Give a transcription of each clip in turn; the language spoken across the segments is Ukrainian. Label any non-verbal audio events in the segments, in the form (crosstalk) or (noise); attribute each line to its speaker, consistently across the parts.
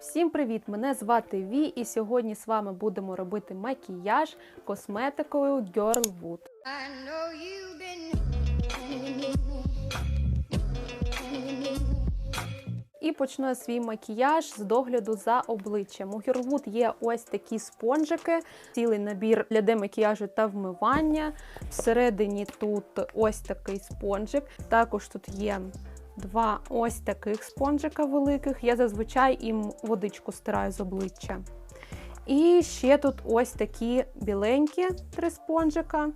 Speaker 1: Всім привіт! Мене звати Ві, і сьогодні з вами будемо робити макіяж косметикою
Speaker 2: been
Speaker 1: І почну свій макіяж з догляду за обличчям. У Girlwood є ось такі спонжики, цілий набір для демакіяжу та вмивання. Всередині тут ось такий спонжик. Також тут є два ось таких спонжика великих. Я зазвичай їм водичку стираю з обличчя. І ще тут ось такі біленькі три спонжика.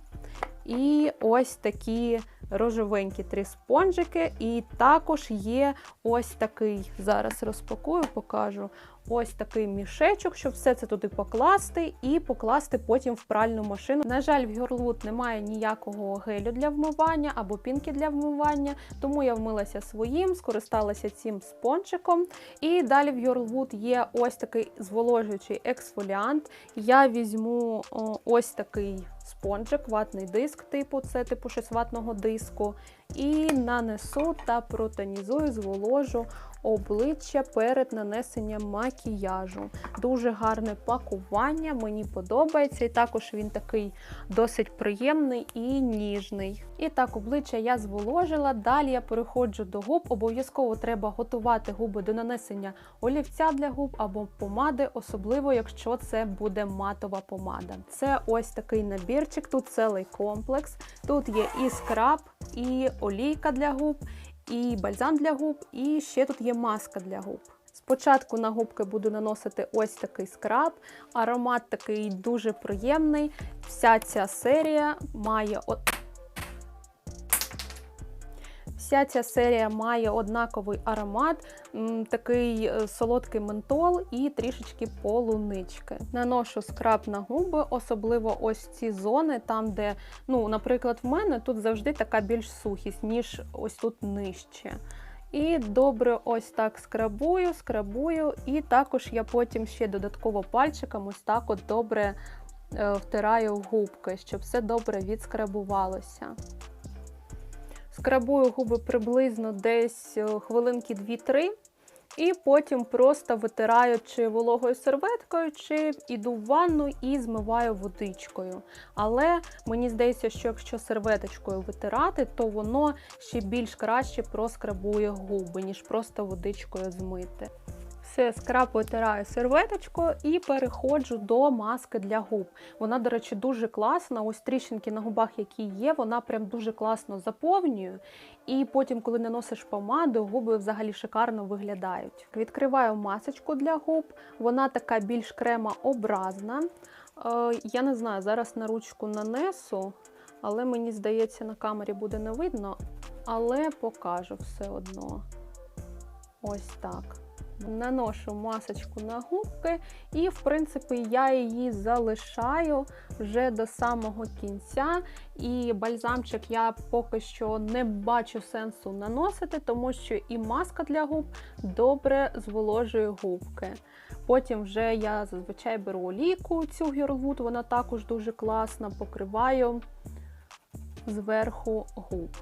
Speaker 1: І ось такі рожевенькі три спонжики. І також є ось такий, зараз розпакую, покажу. Ось такий мішечок, щоб все це туди покласти і покласти потім в пральну машину. На жаль, в Girlwood немає ніякого гелю для вмивання або пінки для вмивання, тому я вмилася своїм, скористалася цим спончиком. І далі в Girlwood є ось такий зволожуючий ексфоліант. Я візьму ось такий спонжик, ватний диск, типу, це типу щось ватного диску. І нанесу та протонізую, зволожу обличчя перед нанесенням макіяжу. Дуже гарне пакування, мені подобається. І також він такий досить приємний і ніжний. І так, обличчя я зволожила. Далі я переходжу до губ. Обов'язково треба готувати губи до нанесення олівця для губ або помади, особливо якщо це буде матова помада. Це ось такий набірчик, тут цілий комплекс. Тут є і скраб, і олійка для губ, і бальзам для губ, і ще тут є маска для губ. Спочатку на губки буду наносити ось такий скраб. Аромат такий дуже приємний. Вся ця серія має от. Вся ця серія має однаковий аромат, такий е, солодкий ментол і трішечки полунички. Наношу скраб на губи, особливо ось ці зони, там, де, ну, наприклад, в мене тут завжди така більш сухість, ніж ось тут нижче. І добре ось так скрабую, скрабую, і також я потім ще додатково пальчиком ось так от добре е, втираю в губки, щоб все добре відскрабувалося. Скрабую губи приблизно десь е, хвилинки 2-3. І потім просто витираю чи вологою серветкою, чи йду в ванну і змиваю водичкою. Але мені здається, що якщо серветочкою витирати, то воно ще більш краще проскрабує губи, ніж просто водичкою змити. Все, скраб витираю серветочкою і переходжу до маски для губ. Вона, до речі, дуже класна. Ось тріщинки на губах, які є, вона прям дуже класно заповнює. І потім, коли наносиш помаду, губи взагалі шикарно виглядають. Відкриваю масочку для губ, вона така більш кремообразна. Е, я не знаю, зараз на ручку нанесу, але мені здається, на камері буде не видно. Але покажу все одно. Ось так. Наношу масочку на губки, і, в принципі, я її залишаю вже до самого кінця. І бальзамчик я поки що не бачу сенсу наносити, тому що і маска для губ добре зволожує губки. Потім вже я зазвичай беру олійку цю Girlwood, вона також дуже класна, покриваю зверху губ.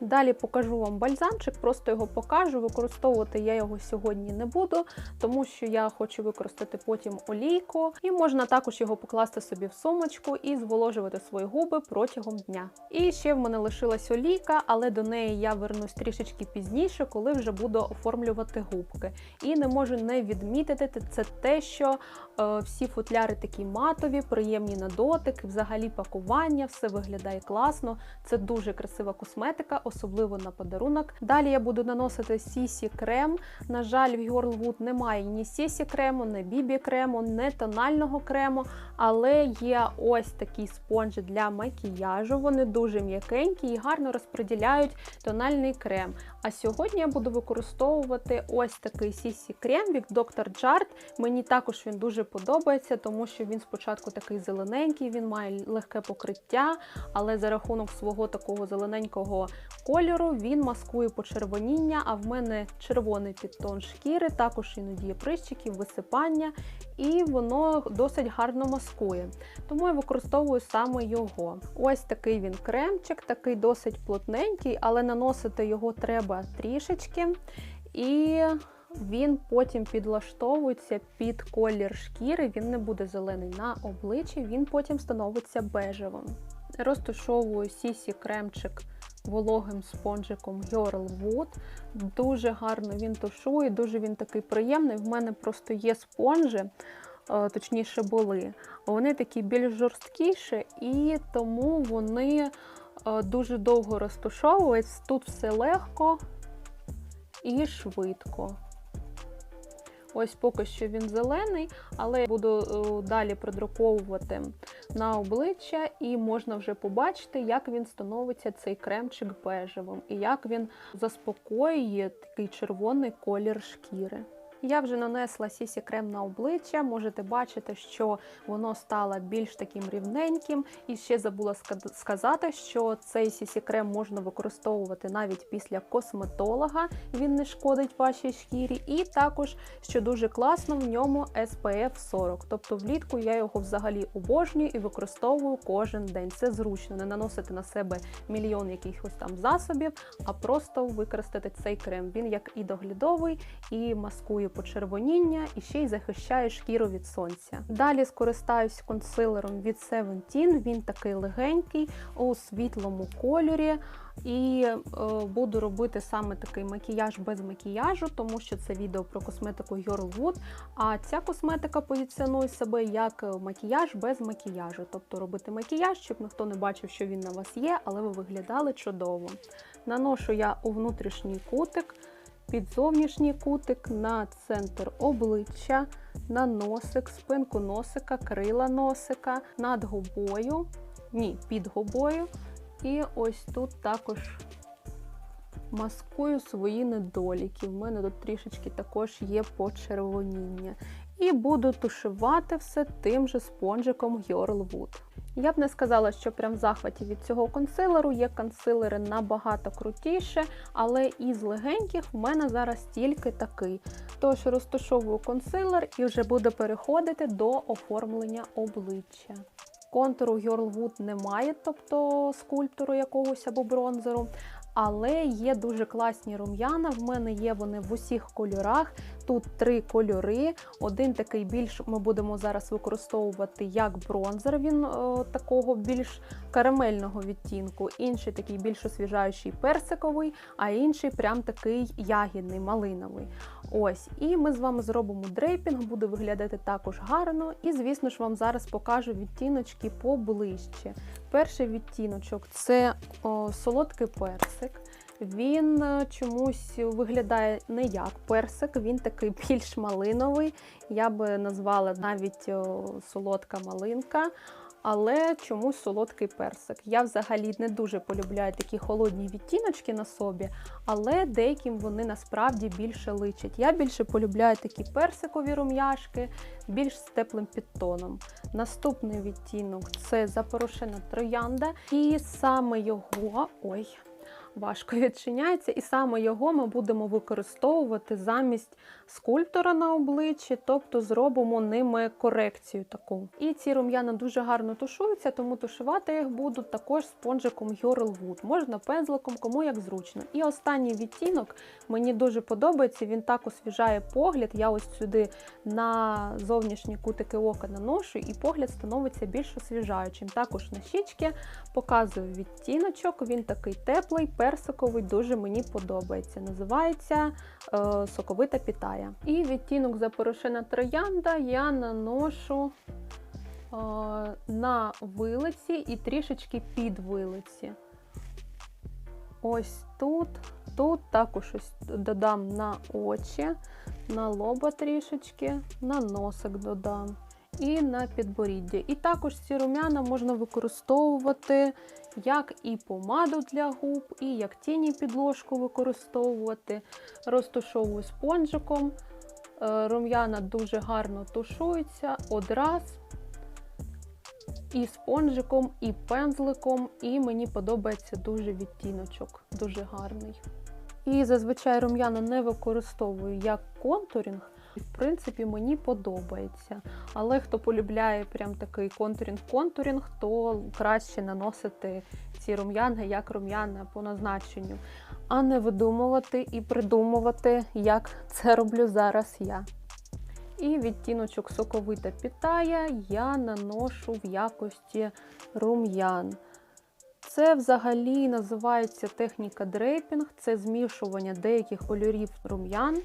Speaker 1: Далі покажу вам бальзамчик, просто його покажу. Використовувати я його сьогодні не буду, тому що я хочу використати потім олійку, і можна також його покласти собі в сумочку і зволожувати свої губи протягом дня. І ще в мене лишилась олійка, але до неї я вернусь трішечки пізніше, коли вже буду оформлювати губки. І не можу не відмітити це те, що е, всі футляри такі матові, приємні на дотик, взагалі пакування, все виглядає класно. Це дуже красива косметика особливо на подарунок. Далі я буду наносити Сісі крем. На жаль, в Girlwood немає ні Сісі крему, ні бібі крему, ні тонального крему, але є ось такі спонжі для макіяжу. Вони дуже м'якенькі і гарно розподіляють тональний крем. А сьогодні я буду використовувати ось такий Сісі крем від Dr. Jart. Мені також він дуже подобається, тому що він спочатку такий зелененький, він має легке покриття, але за рахунок свого такого зелененького кольору він маскує почервоніння, а в мене червоний підтон шкіри, також іноді є прищики, висипання, і воно досить гарно маскує. Тому я використовую саме його. Ось такий він кремчик, такий досить плотненький, але наносити його треба трішечки. І Він потім підлаштовується під колір шкіри, він не буде зелений на обличчі, він потім становиться бежевим. Розташовую сісі кремчик вологим спонжиком Girl Wood. Дуже гарно він тушує, дуже він такий приємний. В мене просто є спонжи, е, точніше були. Вони такі більш жорсткіші, і тому вони е, дуже довго розтушовуються. Тут все легко і швидко. Ось поки що він зелений, але я буду е, далі продруковувати на обличчя, і можна вже побачити, як він становиться цей кремчик бежевим, і як він заспокоює такий червоний колір шкіри. Я вже нанесла сісі крем на обличчя. Можете бачити, що воно стало більш таким рівненьким. І ще забула сказати, що цей сісі крем можна використовувати навіть після косметолога. Він не шкодить вашій шкірі. І також, що дуже класно, в ньому SPF 40. Тобто влітку я його взагалі обожнюю і використовую кожен день. Це зручно, не наносити на себе мільйон якихось там засобів, а просто використати цей крем. Він як і доглядовий, і маскує почервоніння, і ще й захищає шкіру від сонця. Далі скористаюсь консилером від Seventeen. Він такий легенький у світлому кольорі. І е, буду робити саме такий макіяж без макіяжу, тому що це відео про косметику Girl Wood, А ця косметика позиціонує себе як макіяж без макіяжу. Тобто робити макіяж, щоб ніхто не бачив, що він на вас є, але ви виглядали чудово. Наношу я у внутрішній кутик, під зовнішній кутик, на центр обличчя, на носик, спинку носика, крила носика, над губою, ні, під губою. І ось тут також маскую свої недоліки. В мене тут трішечки також є почервоніння. І буду тушувати все тим же спонжиком Girl Wood. Я б не сказала, що прям в захваті від цього консилеру. Є консилери набагато крутіше, але із легеньких в мене зараз тільки такий. Тож розташовую консилер і вже буду переходити до оформлення обличчя. Контуру Girl Wood немає, тобто скульптуру якогось або бронзеру. Але є дуже класні рум'яна. В мене є вони в усіх кольорах. Тут три кольори. Один такий більш ми будемо зараз використовувати як бронзер. Він е, такого більш карамельного відтінку, інший такий більш освіжаючий персиковий, а інший прям такий ягідний, малиновий. Ось, і ми з вами зробимо дрейпінг, буде виглядати також гарно. І, звісно ж, вам зараз покажу відтіночки поближче. Перший відтіночок це о, солодкий персик. Він е, чомусь виглядає не як персик, він такий (laughs) більш малиновий. Я би назвала навіть солодка малинка, але чомусь солодкий персик. Я взагалі не дуже полюбляю такі холодні відтіночки на собі, але деяким вони насправді більше личать. Я більше полюбляю такі персикові рум'яшки, більш з теплим підтоном. Наступний відтінок це запорошена троянда, і саме його. Ой. Важко відчиняється, і саме його ми будемо використовувати замість скульптора на обличчі, тобто зробимо ними корекцію таку. І ці рум'яна дуже гарно тушуються, тому тушувати їх буду також спонжиком Wood. Можна пензликом, кому як зручно. І останній відтінок мені дуже подобається. Він так освіжає погляд. Я ось сюди на зовнішні кутики ока наношу, і погляд становиться більш освіжаючим. Також на щічки показую відтіночок. Він такий теплий, персиковий, дуже мені подобається. Називається е, соковита пітая. І відтінок запорошена троянда я наношу е, на вилиці і трішечки під вилиці. Ось тут, тут також ось додам на очі, на лоба трішечки, на носик додам і на підборіддя. І також ці рум'яна можна використовувати як і помаду для губ, і як тіні підложку використовувати. Розтушовую спонжиком. Е, Рум'яна дуже гарно тушуються одразу. І спонжиком, і пензликом, і мені подобається дуже відтіночок, дуже гарний. І зазвичай рум'яна не використовую як контурінг. В принципі, мені подобається. Але хто полюбляє прям такий контурінг-контурінг, то краще наносити ці рум'яна як рум'яна по назначенню. а не видумувати і придумувати, як це роблю зараз я. І відтіночок соковита питає я наношу в якості рум'ян. Це взагалі називається техніка дрейпінг, це змішування деяких кольорів рум'ян,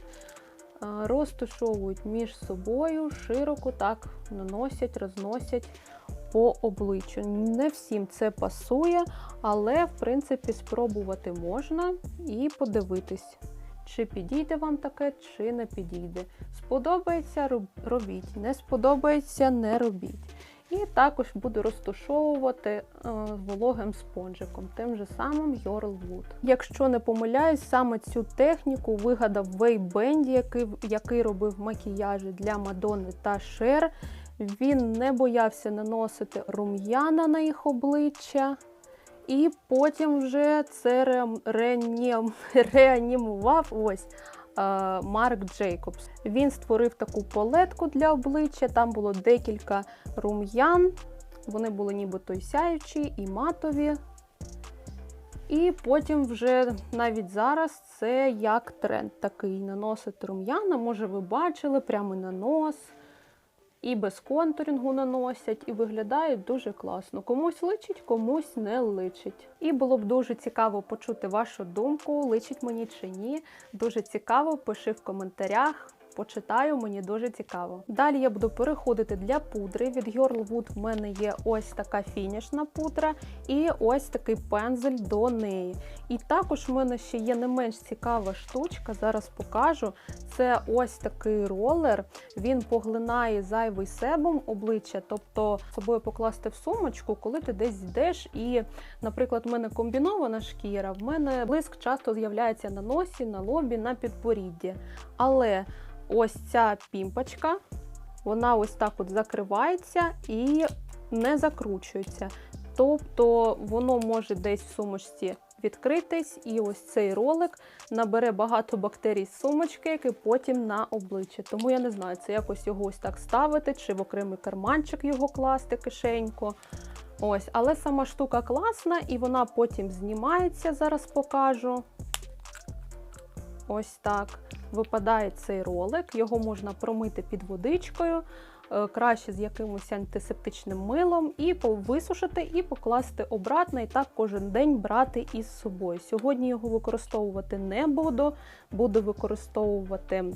Speaker 1: розташовують між собою, широко так наносять, розносять по обличчю. Не всім це пасує, але в принципі спробувати можна і подивитись, чи підійде вам таке, чи не підійде. Сподобається робіть, не сподобається не робіть. І також буду розташовувати е, вологим спонжиком, тим же самим Wood. Якщо не помиляюсь, саме цю техніку вигадав Вей Бенді, який, який робив макіяжі для Мадонни та Шер. Він не боявся наносити рум'яна на їх обличчя. І потім вже це ре- реанім- (laughs) реанімував ось Марк Джейкобс. Він створив таку палетку для обличчя. Там було декілька рум'ян. Вони були нібито і сяючі, і матові. І потім вже навіть зараз це як тренд такий наносити рум'яна. Може, ви бачили прямо на нос. І без контурінгу наносять, і виглядають дуже класно. Комусь личить, комусь не личить. І було б дуже цікаво почути вашу думку, личить мені чи ні. Дуже цікаво, пиши в коментарях. Почитаю, мені дуже цікаво. Далі я буду переходити для пудри. Від Wood в мене є ось така фінішна пудра і ось такий пензель до неї. І також в мене ще є не менш цікава штучка, зараз покажу. Це ось такий ролер. Він поглинає зайвий себум обличчя, тобто собою покласти в сумочку, коли ти десь йдеш. І, наприклад, в мене комбінована шкіра, в мене блиск часто з'являється на носі, на лобі, на підборідді. Але ось ця пімпочка, вона ось так от закривається і не закручується. Тобто воно може десь в сумочці відкритись, і ось цей ролик набере багато бактерій з сумочки, які потім на обличчя. Тому я не знаю, це якось його ось так ставити, чи в окремий карманчик його класти кишеньку. Ось, але сама штука класна, і вона потім знімається, зараз покажу. Ось так. Випадає цей ролик, його можна промити під водичкою, е, краще з якимось антисептичним милом, і висушити, і покласти обратно, і так кожен день брати із собою. Сьогодні його використовувати не буду, буду використовувати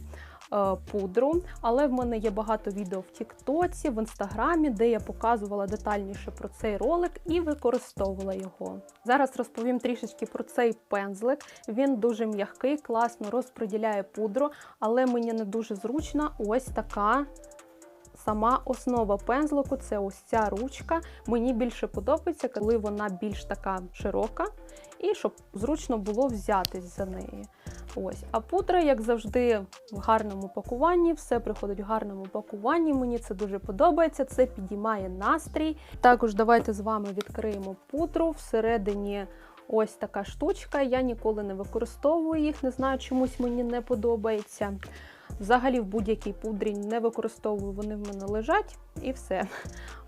Speaker 1: пудру, але в мене є багато відео в Тіктоці, в інстаграмі, де я показувала детальніше про цей ролик і використовувала його. Зараз розповім трішечки про цей пензлик. Він дуже м'який, класно розподіляє пудру, але мені не дуже зручна ось така. Сама основа пензлику це ось ця ручка. Мені більше подобається, коли вона більш така широка, і щоб зручно було взятись за неї. Ось, а пудра, як завжди, в гарному пакуванні, все приходить в гарному пакуванні. Мені це дуже подобається. Це підіймає настрій. Також давайте з вами відкриємо пудру. Всередині ось така штучка. Я ніколи не використовую їх, не знаю, чомусь мені не подобається. Взагалі, в будь-якій пудрі не використовую, вони в мене лежать і все.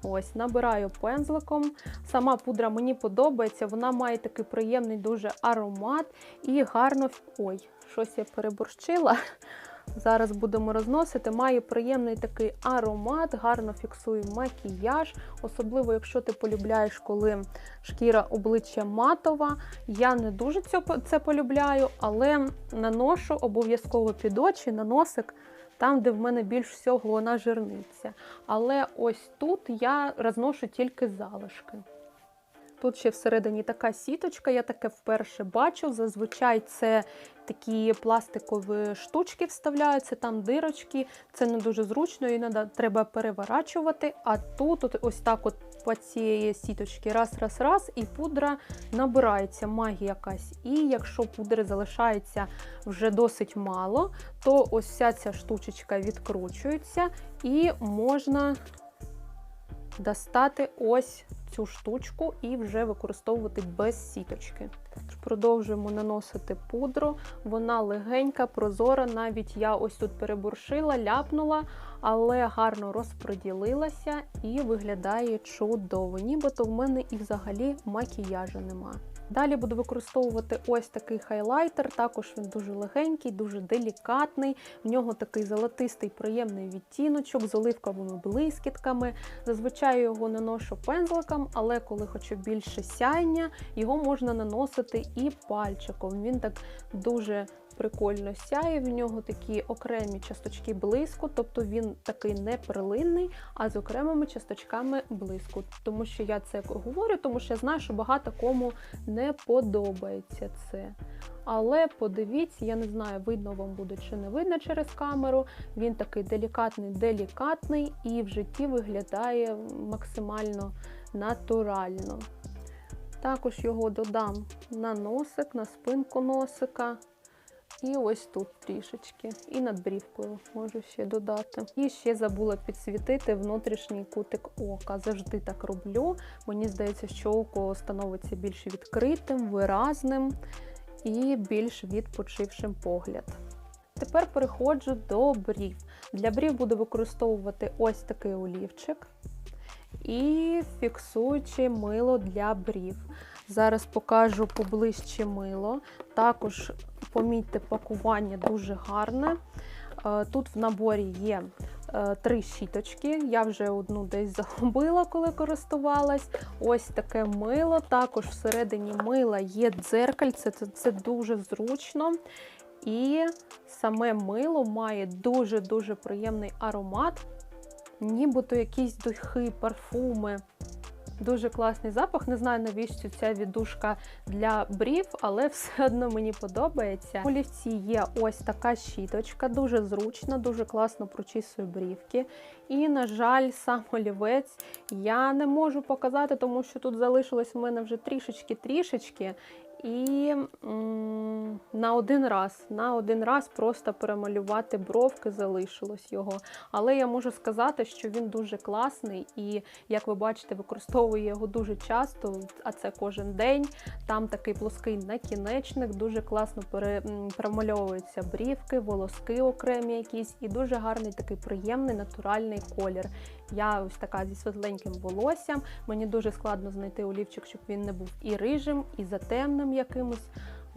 Speaker 1: Ось, набираю пензликом. Сама пудра мені подобається, вона має такий приємний дуже аромат і гарно. Ой, щось я переборщила. (laughs) Зараз будемо розносити. Має приємний такий аромат, гарно фіксує макіяж, особливо, якщо ти полюбляєш, коли шкіра обличчя матова. Я не дуже це, полюбляю, але наношу обов'язково під очі, на носик, там, де в мене більш всього вона жирниця. Але ось тут я розношу тільки залишки. Тут ще всередині така сіточка, я таке вперше бачу. Зазвичай це такі пластикові штучки вставляються, там дирочки. Це не дуже зручно, і треба переворачувати. А тут от ось так от по цієї сіточки раз, раз, раз, і пудра набирається магія якась. І якщо пудри залишається вже досить мало, то ось вся ця штучечка відкручується і можна достати ось цю штучку і вже використовувати без сіточки. Продовжуємо наносити пудру. Вона легенька, прозора. Навіть я ось тут переборшила, ляпнула, але гарно розподілилася і виглядає чудово. Нібито в мене і взагалі макіяжу нема. Далі буду використовувати ось такий хайлайтер. Також він дуже легенький, дуже делікатний. В нього такий золотистий приємний відтіночок з оливковими блискітками. Зазвичай його наношу пензликом, але коли хочу більше сяйня, його можна наносити і пальчиком. Він так дуже прикольно сяє. В нього такі окремі часточки блиску, тобто він такий не перлинний, а з окремими часточками блиску. Тому що я це говорю, тому що я знаю, що багато кому не подобається це. Але подивіться, я не знаю, видно вам буде чи не видно через камеру. Він такий делікатний, делікатний і в житті виглядає максимально натурально. Також його додам на носик, на спинку носика. І ось тут трішечки. І над брівкою можу ще додати. І ще забула підсвітити внутрішній кутик ока. Завжди так роблю. Мені здається, що око становиться більш відкритим, виразним і більш відпочившим погляд. Тепер переходжу до брів. Для брів буду використовувати ось такий олівчик і фіксуючи мило для брів. Зараз покажу поближче мило. Також помітьте, пакування дуже гарне. Е, Тут в наборі є е, три щіточки. Я вже одну десь загубила, коли користувалась. Ось таке мило. Також всередині мила є дзеркальце, це, це дуже зручно. І саме мило має дуже-дуже приємний аромат, нібито якісь духи, парфуми. Дуже класний запах. Не знаю, навіщо ця віддушка для брів, але (laughs) все одно мені подобається. У лівці є ось така щіточка, дуже зручна, дуже класно прочісує брівки. І, на жаль, сам (laughs) олівець я не можу показати, тому що тут залишилось в мене вже трішечки-трішечки. І м, на один раз, на один раз просто перемалювати бровки залишилось його. Але я можу сказати, що він дуже класний і, як ви бачите, використовую його дуже часто, а це кожен день. Там такий плоский накінечник, дуже класно пере, перемальовуються брівки, волоски окремі якісь, і дуже гарний такий приємний натуральний колір. Я ось така зі світленьким волоссям. Мені дуже складно знайти олівчик, щоб він не був і рижим, і затемним якимось.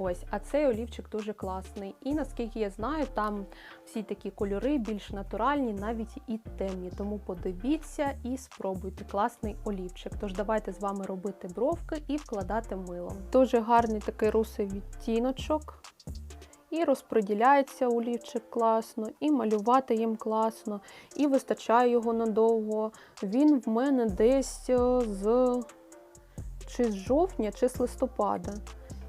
Speaker 1: Ось, а цей олівчик дуже класний. І наскільки я знаю, там всі такі кольори більш натуральні, навіть і темні. Тому подивіться і спробуйте класний олівчик. Тож давайте з вами робити бровки і вкладати милом. Дуже гарний такий русий відтіночок. І розподіляється олівчик класно, і малювати їм класно, і вистачає його надовго. Він в мене десь е, з чи з жовтня, чи з листопада.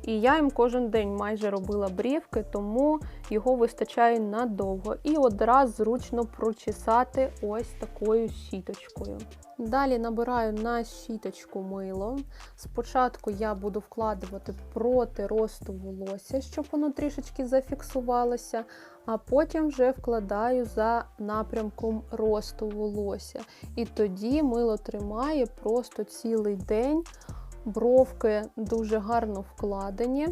Speaker 1: І я їм кожен день майже робила брівки, тому його вистачає надовго. І одразу зручно прочесати ось такою щіточкою. Далі набираю на щіточку мило. Спочатку я буду вкладувати проти росту волосся, щоб воно трішечки зафіксувалося, а потім вже вкладаю за напрямком росту волосся. І тоді мило тримає просто цілий день. Бровки дуже гарно вкладені.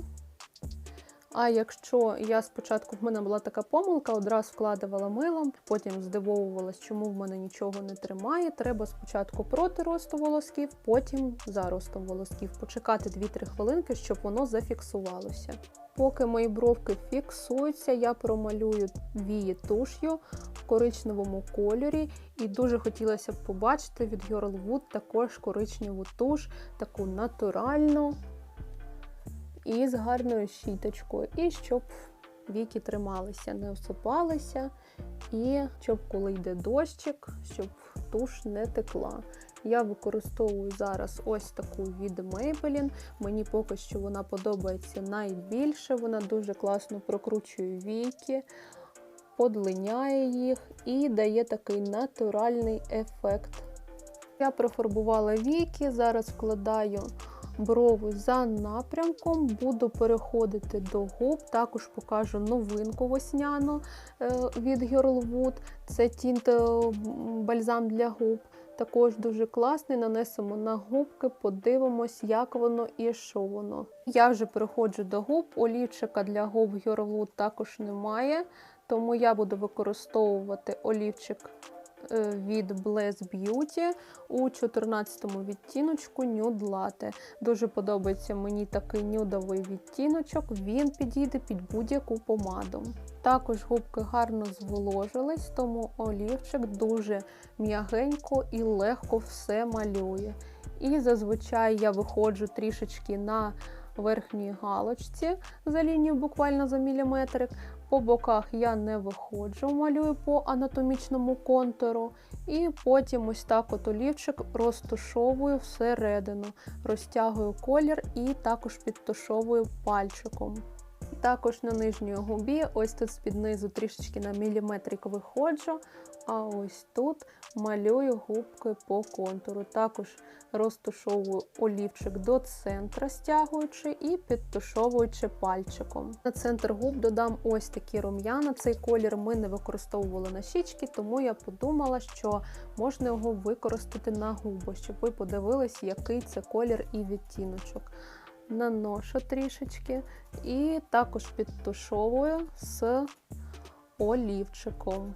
Speaker 1: А якщо я спочатку в мене була така помилка, одразу вкладувала милом, потім здивовувалась, чому в мене нічого не тримає. Треба спочатку проти росту волосків, потім за ростом волосків. Почекати 2-3 хвилинки, щоб воно зафіксувалося. Поки мої бровки фіксуються, я промалюю вії туш'ю в коричневому кольорі. І дуже хотілося б побачити від Girlwood також коричневу туш, таку натуральну і з гарною щіточкою. І щоб віки трималися, не осипалися, і щоб коли йде дощик, щоб туш не текла. Я використовую зараз ось таку від Maybelline. Мені поки що вона подобається найбільше. Вона дуже класно прокручує віки, подлиняє їх і дає такий натуральний ефект. Я профарбувала віки, зараз вкладаю брови за напрямком, буду переходити до губ. Також покажу новинку весняну е, від Girlwood. Це тінт е, бальзам для губ. Також дуже класний. Нанесемо на губки, подивимось, як воно і що воно. Я вже переходжу до губ. Олівчика для губ Girlwood також немає, тому я буду використовувати олівчик від Bless Beauty у 14 відтіночку Nude Latte. Дуже подобається мені такий нюдовий відтіночок, він підійде під будь-яку помаду. Також губки гарно зволожились, тому олівчик дуже м'ягенько і легко все малює. І зазвичай я виходжу трішечки на верхній галочці за лінію буквально за міліметрик. По боках я не виходжу, малюю по анатомічному контуру. І потім ось так от олівчик розтушовую всередину, розтягую колір і також підтушовую пальчиком. Також на нижній губі, ось тут з-під низу трішечки на міліметрик виходжу, а ось тут малюю губки по контуру. Також розтушовую олівчик до центра, стягуючи і підтушовуючи пальчиком. На центр губ додам ось такі рум'яна. Цей колір ми не використовували на щічки, тому я подумала, що можна його використати на губи, щоб ви подивились, який це колір і відтіночок. Наношу трішечки і також підтушовую з олівчиком.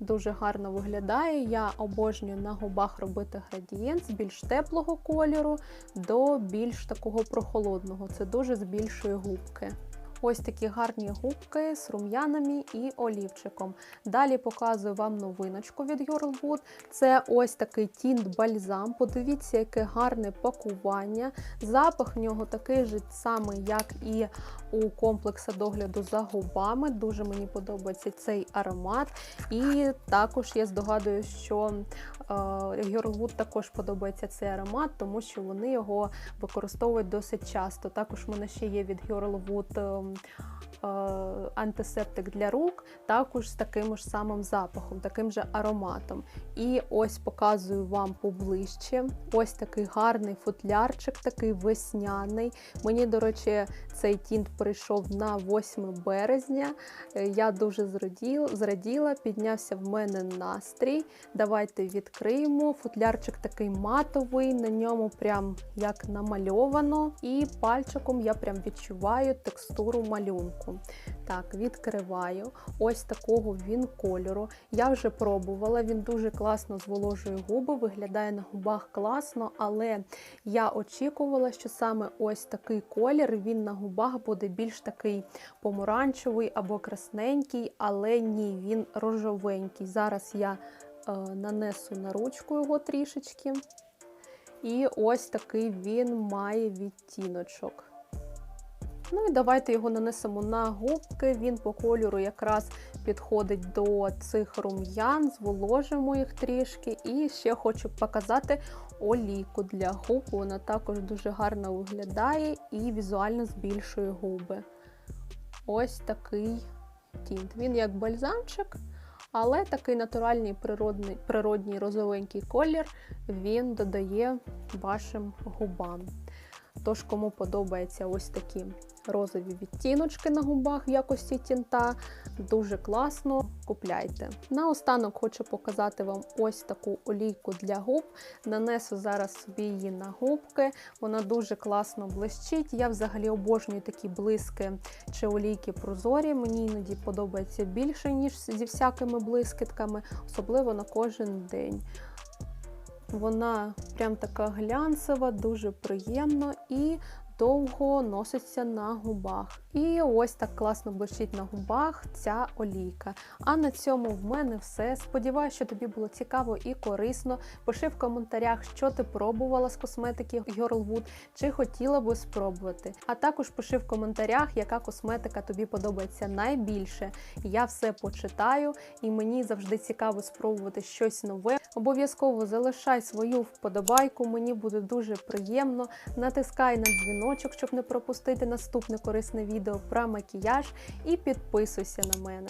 Speaker 1: Дуже гарно виглядає. Я обожнюю на губах робити градієнт з більш теплого кольору до більш такого прохолодного. Це дуже збільшує губки. Ось такі гарні губки з рум'янами і олівчиком. Далі показую вам новиночку від Girl Wood. Це ось такий тінт бальзам. Подивіться, яке гарне пакування. Запах в нього такий же самий, як і у комплексу догляду за губами. Дуже мені подобається цей аромат. І також я здогадуюсь, що е, також подобається цей аромат, тому що вони його використовують досить часто. Також в мене ще є від е, антисептик для рук, також з таким ж самим запахом, таким же ароматом. І ось показую вам поближче. Ось такий гарний футлярчик, такий весняний. Мені, до речі, цей тінт прийшов на 8 березня. Е, Я дуже зраділа, піднявся в мене настрій. Давайте відкриємо. Футлярчик такий матовий, на ньому прям як намальовано. І пальчиком я прям відчуваю текстуру малюнку. Так, відкриваю. Ось такого він кольору. Я вже пробувала, він дуже класно зволожує губи, виглядає на губах класно, але я очікувала, що саме ось такий колір він на губах буде більш такий помаранчевий або красненький, але ні, він рожовенький. Зараз я е, нанесу на ручку його трішечки. І ось такий він має відтіночок. Ну і давайте його нанесемо на губки. Він по кольору якраз підходить до цих рум'ян, зволожимо їх трішки. І ще хочу показати олійку для губ. Вона також дуже гарно виглядає і візуально збільшує губи. Ось такий тінт. Він як бальзамчик, але такий натуральний природний, природній розовенький колір він додає вашим губам. Тож, кому подобається ось такі розові відтіночки на губах в якості тінта, дуже класно купляйте. Наостанок хочу показати вам ось таку олійку для губ. Нанесу зараз собі її на губки. Вона дуже класно блищить. Я взагалі обожнюю такі блиски чи олійки прозорі. Мені іноді подобається більше, ніж зі всякими блискітками, особливо на кожен день. Вона прям така глянцева, дуже приємно і довго носиться на губах. І ось так класно блищить на губах ця олійка. А на цьому в мене все. Сподіваюся, що тобі було цікаво і корисно. Пиши в коментарях, що ти пробувала з косметики Girlwood, чи хотіла би спробувати. А також пиши в коментарях, яка косметика тобі подобається найбільше. Я все почитаю, і мені завжди цікаво спробувати щось нове. Обов'язково залишай свою вподобайку, мені буде дуже приємно. Натискай на дзвіночок, щоб не пропустити наступне корисне відео про макіяж, і підписуйся на мене.